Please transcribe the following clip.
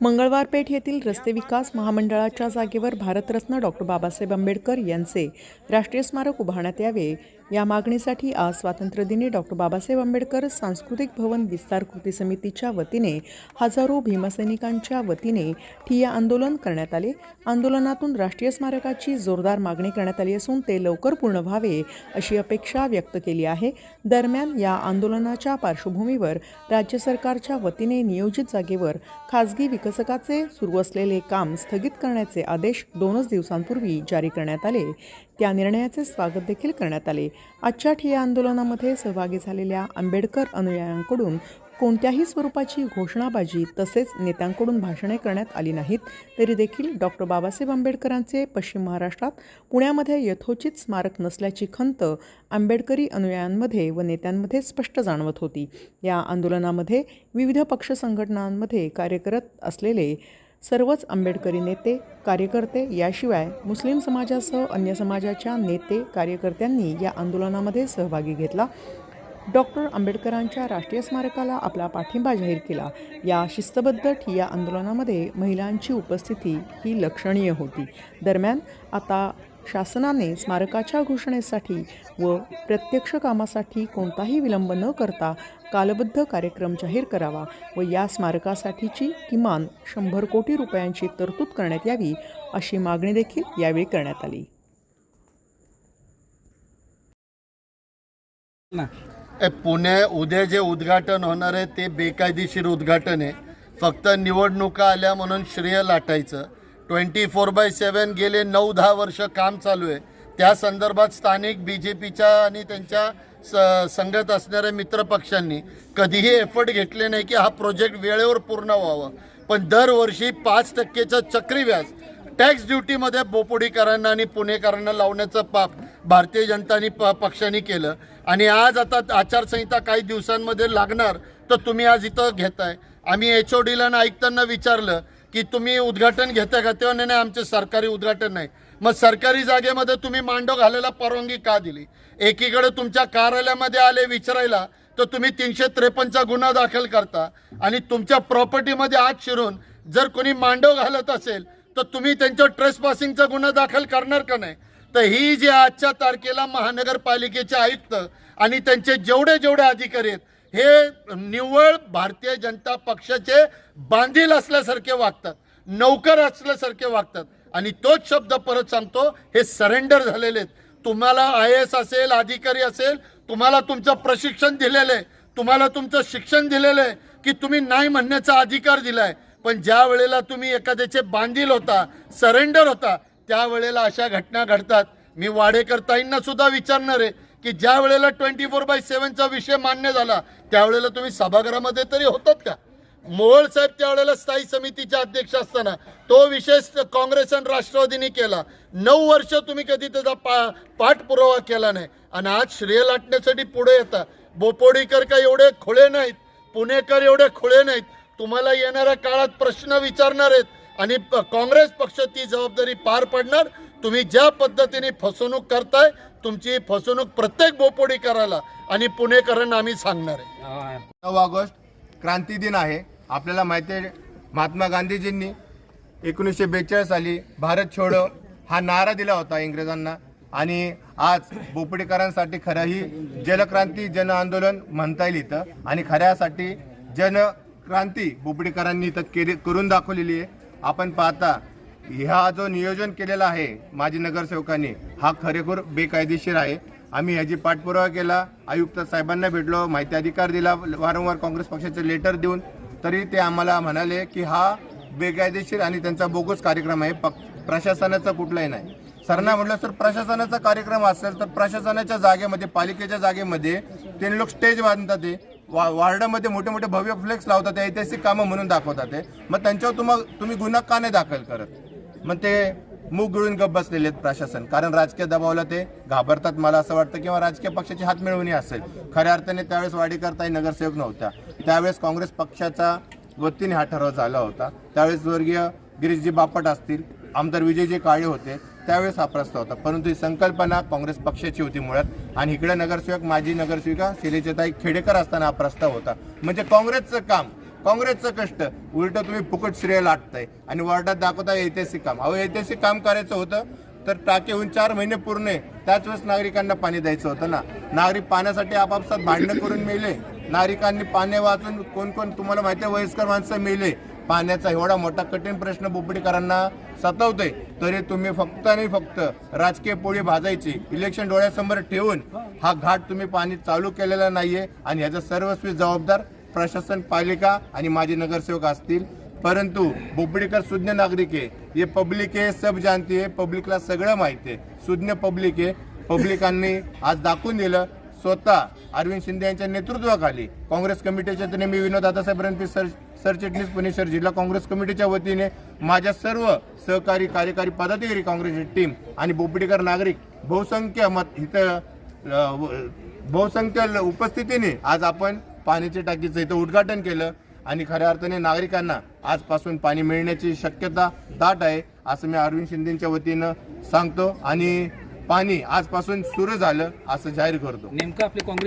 मंगळवार पेठ येथील रस्ते विकास महामंडळाच्या जागेवर भारतरत्न डॉक्टर बाबासाहेब आंबेडकर यांचे राष्ट्रीय स्मारक उभारण्यात यावे. या मागणीसाठी आज स्वातंत्र्यदिनी डॉक्टर बाबासाहेब आंबेडकर सांस्कृतिक भवन विस्तार कृती समितीच्या वतीने हजारो भीमसैनिकांच्या वतीने ठिय्या आंदोलन करण्यात आले. आंदोलनातून राष्ट्रीय स्मारकाची जोरदार मागणी करण्यात आली असून ते लवकर पूर्ण व्हावे अशी अपेक्षा व्यक्त केली आहे. दरम्यान या आंदोलनाच्या पार्श्वभूमीवर राज्य सरकारच्या वतीने नियोजित जागेवर खासगी विकसकाचे सुरू असलेले काम स्थगित करण्याचे आदेश दोनच दिवसांपूर्वी जारी करण्यात आले. त्या निर्णयाचे स्वागत देखील करण्यात आले. आजच्या ठिय्या आंदोलनामध्ये सहभागी झालेल्या आंबेडकर अनुयायांकडून कोणत्याही स्वरूपाची घोषणाबाजी तसेच नेत्यांकडून भाषणे करण्यात आली नाहीत तरी देखील डॉक्टर बाबासाहेब आंबेडकरांचे पश्चिम महाराष्ट्रात पुण्यामध्ये यथोचित स्मारक नसल्याची खंत आंबेडकरी अनुयायांमध्ये व नेत्यांमध्ये स्पष्ट जाणवत होती. या आंदोलनामध्ये विविध पक्ष संघटनांमध्ये कार्य करत असलेले सर्वच आंबेडकरी नेते कार्यकर्ते याशिवाय मुस्लिम समाजासह अन्य समाजाच्या नेते कार्यकर्त्यांनी या आंदोलनामध्ये सहभागी घेतला. डॉक्टर आंबेडकरांच्या राष्ट्रीय स्मारकाला आपला पाठिंबा जाहीर केला. या शिस्तबद्ध ठिय्या आंदोलनामध्ये महिलांची उपस्थिती ही लक्षणीय होती. दरम्यान आता शासनाने स्मारकाच्या घोषणेसाठी व प्रत्यक्ष कामासाठी कोणताही विलंब न करता कालबद्ध कार्यक्रम जाहीर करावा व या स्मारकासाठीची किमान शंभर कोटी रुपयांची तरतूद करण्यात यावी अशी मागणी देखील यावेळी करण्यात आली. पुणे उद्या जे उद्घाटन होणार आहे ते बेकायदेशीर उद्घाटन आहे. फक्त निवडणुका आल्या म्हणून श्रेय लाटायचं. ट्वेंटी फोर बाय सेवन गेले नऊ दहा वर्ष काम चालू आहे. त्या संदर्भात स्थानिक बी जे पीच्या आणि त्यांच्या स संगत असणाऱ्या मित्रपक्षांनी कधीही एफर्ट घेतले नाही की हा प्रोजेक्ट वेळेवर पूर्ण व्हावा. पण दरवर्षी पाच टक्केचं चक्रीव्याज टॅक्स ड्युटीमध्ये बोपुडीकरांना आणि पुणेकरांना लावण्याचं पाप भारतीय जनतानी प पक्षाने केलं. आणि आज आता आचारसंहिता काही दिवसांमध्ये लागणार तर तुम्ही आज इथं घेताय. आम्ही एच ओ डीला ऐकताना विचारलं की तुम्ही उद्घाटन घेता का? तेव्हा नाही नाही, आमचे सरकारी उद्घाटन नाही. मग सरकारी जागेमध्ये तुम्ही मांडव घालायला परवानगी का दिली? एकीकडे तुमच्या कार्यालयामध्ये आले विचारायला तर तुम्ही तीनशे त्रेपन्नचा गुन्हा दाखल करता आणि तुमच्या प्रॉपर्टीमध्ये आत शिरून जर कोणी मांडव घालत असेल तर तुम्ही त्यांच्या ट्रेस पासिंगचा गुन्हा दाखल करणार का नाही? तर ही जी आजच्या तारखेला महानगरपालिकेचे आयुक्त आणि त्यांचे जेवढे जेवढे अधिकारी आहेत हे निव्वळ भारतीय जनता पक्षाचे बांधील असल्यासारखे वागतात नौकर असल्यासारखे वागतात आणि तोच शब्द परत सांगतो हे सरेंडर झालेले आहेत. तुम्हाला आय एस असेल अधिकारी असेल तुम्हाला तुमचं प्रशिक्षण दिलेलं आहे तुम्हाला तुमचं शिक्षण दिलेलं आहे की तुम्ही नाही म्हणण्याचा अधिकार दिलाय. पण ज्या वेळेला तुम्ही एखाद्याचे बांधील होता सरेंडर होता त्यावेळेला अशा घटना घडतात. मी वाडेकर ताईंना सुद्धा विचारणार आहे की ज्या वेळेला ट्वेंटी फोर बाय सेव्हनचा विषय मान्य झाला त्यावेळेला तुम्ही सभागृहामध्ये तरी होतात का? मोहोळ साहेब त्यावेळेला स्थायी समितीचे अध्यक्ष असताना तो विषय काँग्रेस आणि राष्ट्रवादीने केला. नऊ वर्ष तुम्ही कधी त्याचा पा पाठपुरावा केला नाही. आणि आज श्रेय लाटण्यासाठी पुढे येता. बोपोडीकर का एवढे खुळे नाहीत पुणेकर एवढे खुळे नाहीत. तुम्हाला येणाऱ्या काळात प्रश्न विचारणार आहेत आणि काँग्रेस पक्ष ती जबाबदारी पार पाडणार. तुम्ही ज्या पद्धतीने फसवणूक करताय तुमची फसवणूक प्रत्येक बोपोडीकराला आणि पुणेकरांना आम्ही सांगणार आहे. नऊ ऑगस्ट क्रांती दिन आहे. आपल्याला माहिती आहे महात्मा गांधीजींनी एकोणीसशे बेचाळीस साली भारत छोडो हा नारा दिला होता इंग्रजांना. आणि आज बोपडेकरांसाठी खरं ही जलक्रांती जन आंदोलन म्हणता येईल इथं. आणि खऱ्यासाठी जनक्रांती बोपडेकरांनी इथं केली करून दाखवलेली आहे. आपण पाहता ह्या जो नियोजन केलेला आहे माजी नगरसेवकांनी हा खरेखर बेकायदेशीर आहे. आम्ही ह्याची पाठपुरावा केला. आयुक्त साहेबांना भेटलो माहिती अधिकार दिला वारंवार काँग्रेस पक्षाचे लेटर देऊन. तरी ते आम्हाला म्हणाले की हा बेकायदेशीर आणि त्यांचा बोगस कार्यक्रम आहे. पक प्रशासनाचा कुठलाही नाही. सरना म्हटलं सर प्रशासनाचा कार्यक्रम असेल तर प्रशासनाच्या जागेमध्ये पालिकेच्या जागेमध्ये ते लोक स्टेज बांधतात ते. वा वार्डामध्ये मोठे मोठे भव्य फ्लेक्स लावतात ते ऐतिहासिक कामं म्हणून दाखवतात ते. मग त्यांच्यावर तुम्हा तुम्ही गुन्हा का नाही दाखल करत? मग ते मूग गिळून गप बसलेले आहेत प्रशासन. कारण राजकीय दबावला ते घाबरतात मला असं वाटतं किंवा राजकीय पक्षाची हात मिळवणी असेल. खऱ्या अर्थाने त्यावेळेस वाडेकरताई नगरसेवक नव्हत्या. त्यावेळेस काँग्रेस पक्षाचा वतीने हा ठराव झाला होता. त्यावेळेस स्वर्गीय गिरीशजी बापट असतील आमदार विजयजी काळे होते त्यावेळेस हा प्रस्ताव होता. परंतु ही संकल्पना काँग्रेस पक्षाची होती मुळात. आणि इकडे नगरसेवक माजी नगरसेविका शैलेजाताई खेडेकर असताना हा प्रस्ताव होता. म्हणजे काँग्रेसचं काम काँग्रेसचं कष्ट. उलट तुम्ही फुकट श्रेय लाटताय. आणि वॉर्डात दाखवताय ऐतिहासिक काम. अहो ऐतिहासिक काम करायचं होतं तर टाके होऊन चार महिने पूर्ण आहे. त्याच वेळेस नागरिकांना पाणी द्यायचं होतं ना. नागरिक पाण्यासाठी आपापसात भांडणं करून मिळले नागरिकांनी पाणी वाचून कोण कोण तुम्हाला माहिती आहे वयस्कर माणसं मिळले पाण्याचा एवढा मोठा कठीण प्रश्न बोपडीकरांना सतावतोय. तरी तुम्ही फक्त आणि फक्त राजकीय पोळी भाजायची इलेक्शन डोळ्यासमोर ठेवून हा घाट तुम्ही पाणी चालू केलेला नाहीये. आणि ह्याचा सर्वस्वी जबाबदार प्रशासन पालिका आणि माजी नगरसेवक असतील. परंतु बोबडेकर सुज्ञ नागरिक आहे. हे पब्लिक आहे सब जानती आहे पब्लिकला सगळं माहिती आहे. सुज्ञ पब्लिक आहे. पब्लिकांनी आज दाखवून दिलं स्वतः अरविंद शिंदे यांच्या नेतृत्वाखाली काँग्रेस कमिटीच्या वतीने मी विनोद दादासाहेब रणपी सर सरचिटणीस पुणेश्वर जिल्हा काँग्रेस कमिटीच्या वतीने माझ्या सर्व सहकारी कार्यकारी पदाधिकारी काँग्रेसची टीम आणि बोबडेकर नागरिक बहुसंख्य मत इथं बहुसंख्य ल- उपस्थितीने आज आपण पाण्याच्या टाकीचं इथं उद्घाटन केलं आणि खऱ्या अर्थाने नागरिकांना आजपासून पाणी मिळण्याची शक्यता दाट आहे असं मी अरविंद शिंदेच्या वतीनं सांगतो. आणि पाणी आजपासून सुरू झालं असं जाहीर करतो. नेमकं आपले काँग्रेस